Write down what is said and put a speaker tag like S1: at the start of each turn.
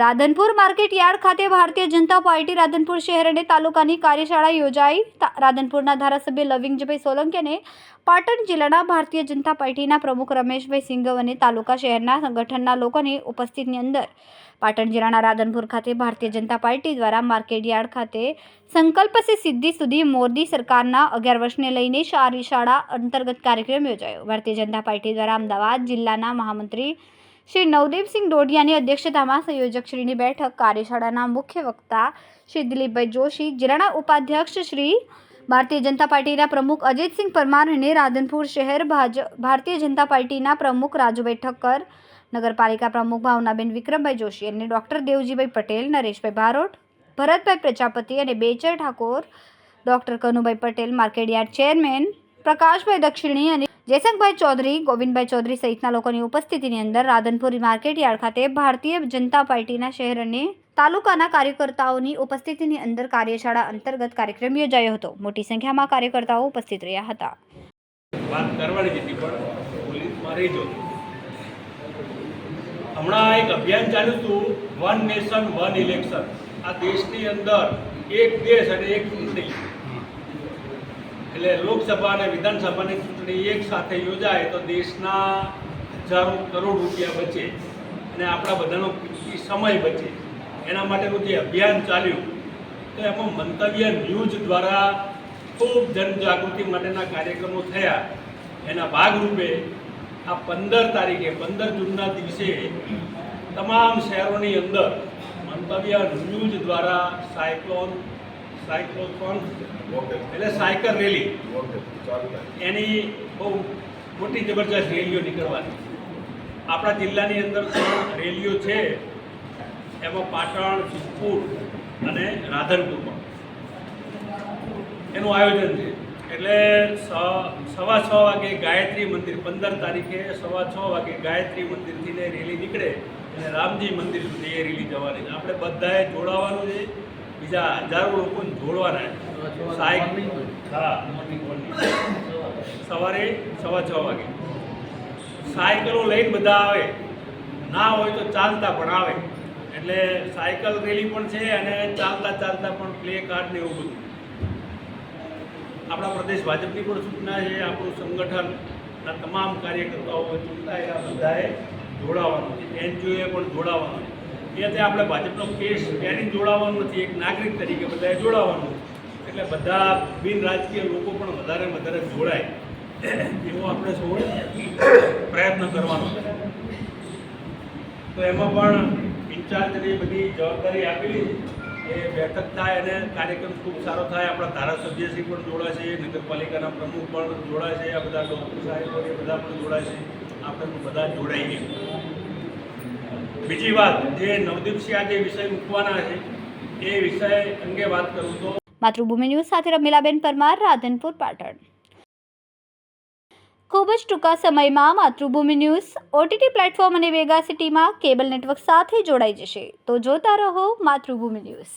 S1: Radhanpur market yard ખાતે Bharatiya Janata party Radhanpur શહેર અને તાલુકાની કાર્યશાળા યોજાઈ. રાધનપુરના ધારાસભ્ય લવિંગજીભાઈ સોલંકી અને પાટણ જિલ્લાના ભારતીય જનતા પાર્ટીના પ્રમુખ રમેશભાઈ સિંઘવ અને તાલુકા શહેરના સંગઠનના લોકોની ઉપસ્થિતિની અંદર પાટણ જિલ્લાના રાધનપુર ખાતે ભારતીય જનતા પાર્ટી દ્વારા માર્કેટ યાર્ડ ખાતે સંકલ્પ સે સિદ્ધિ સુધી મોદી સરકારના અગિયાર વર્ષને લઈને સારી શાળા અંતર્ગત કાર્યક્રમ યોજાયો. ભારતીય જનતા પાર્ટી દ્વારા અમદાવાદ જિલ્લાના મહામંત્રી શ્રી નવદીપસિંહ ડોડિયાની અધ્યક્ષતામાં સંયોજકશ્રીની બેઠક કાર્યશાળાના મુખ્ય વક્તા શ્રી દિલીપભાઈ જોશી જિલ્લાના ઉપાધ્યક્ષ શ્રી ભારતીય જનતા પાર્ટીના પ્રમુખ અજીતસિંહ પરમાર અને રાધનપુર શહેર ભાજ, ભારતીય જનતા પાર્ટીના પ્રમુખ રાજુભાઈ ઠક્કર, નગરપાલિકા પ્રમુખ ભાવનાબેન વિક્રમભાઈ જોશી અને ડૉક્ટર દેવજીભાઈ પટેલ, નરેશભાઈ બારોટ ભરતભાઈ પ્રજાપતિ અને Bechar Thakor, doctor Kanubhai Patel, market yard chairman, Prakashbhai Dakshini અને જયસંગભાઈ ચૌધરી, ગોવિંદભાઈ ચૌધરી સહિતના લોકોની ઉપસ્થિતિની અંદર રાધનપુરી માર્કેટ યાર્ડ ખાતે ભારતીય જનતા પાર્ટીના શહેર અને તાલુકાના કાર્યકર્તાઓની ઉપસ્થિતિની અંદર કાર્યશાળા અંતર્ગત કાર્યક્રમ યોજાયો હતો. મોટી સંખ્યામાં કાર્યકર્તાઓ ઉપસ્થિત રહ્યા હતા.
S2: હમણાં એક અભિયાન ચાલ્યું હતું, વન નેશન, વન ઇલેક્શન. આ દેશની અંદર એક દેશ અને એક ચૂંટણી. એટલે લોકસભા અને વિધાનસભાની ચૂંટણી એક સાથે યોજાય તો દેશના હજારો કરોડ રૂપિયા બચે અને આપણા બધાનો સમય બચે. એના માટેનું જે અભિયાન ચાલ્યું, તો એમાં મંતવ્ય ન્યૂઝ દ્વારા ખૂબ જનજાગૃતિ માટેના કાર્યક્રમો થયા. એના ભાગરૂપે આ પંદર તારીખે, પંદર જૂનના દિવસે તમામ શહેરોની અંદર મંતવ્ય ન્યૂઝ દ્વારા સાયક્લોન સાયક્લોથોન. એટલે સાયકલ રેલી. એની બહુ મોટી જબરજસ્ત રેલીઓ નીકળવાની. આપણા જિલ્લાની અંદર રેલીઓ છે. એમાં પાટણ સિદ્ધપુર અને રાધનપુરમાં. એનું આયોજન છે. એટલે સવા છ વાગે ગાયત્રી મંદિર પંદર તારીખે સવા છ વાગે ગાયત્રી મંદિરથી રેલી નીકળે અને રામજી મંદિર સુધી એ રેલી જવાની છે. આપણે બધાએ જોડાવાનું છે. બીજા હજારો લોકોને જોડવાના સાહેબ સવારે સવા છ વાગે. સાયકલો લઈને બધા આવે. ના હોય તો ચાલતા પણ આવે. એટલે સાયકલ રેલી પણ છે અને ચાલતા ચાલતા પણ પ્લે કાર્ડ ને એવું બધું. આપણા પ્રદેશ ભાજપની પણ સૂચના છે, આપણું સંગઠનના તમામ કાર્યકર્તાઓ ચૂંટાયેલા બધાએ જોડાવાનું છે. એનજીઓએ પણ જોડાવાનું છે. એ તે આપણે ભાજપનો કેસ એની જોડાવાનું નથી, એક નાગરિક તરીકે બધાએ જોડાવાનું. એટલે બધા બિન રાજકીય લોકો પણ વધારે વધારે જોડાય. એવો આપણે સૌ પ્રયત્ન કરવાનો તો એમાં પણ ઇન્ચાર્જની બધી જવાબદારી આપેલી એ બેઠક થાય અને કાર્યક્રમ ખૂબ સારો થાય. આપણા ધારાસભ્યશ્રી પણ જોડાશે નગરપાલિકાના પ્રમુખ પણ જોડાશે આ બધા ડોક્ટર સાહેબો એ બધા પણ જોડાશે આપણે પણ બધા જોડાઈએ. બીજી વાત, જે નવદીપસિંહ આજે વિષય મૂકવાના છે, એ વિષય અંગે વાત કરું તો
S1: માતૃભૂમિ ન્યૂઝ સાથે રમીલાબેન પરમાર, રાધનપુર, પાટણ. ખૂબ જ ટૂંકા સમયમાં માતૃભૂમિ ન્યૂઝ ઓટીટી પ્લેટફોર્મ અને વેગા સિટીમાં કેબલ નેટવર્ક સાથે જોડાઈ જશે. તો જોતા રહો માતૃભૂમિ ન્યૂઝ.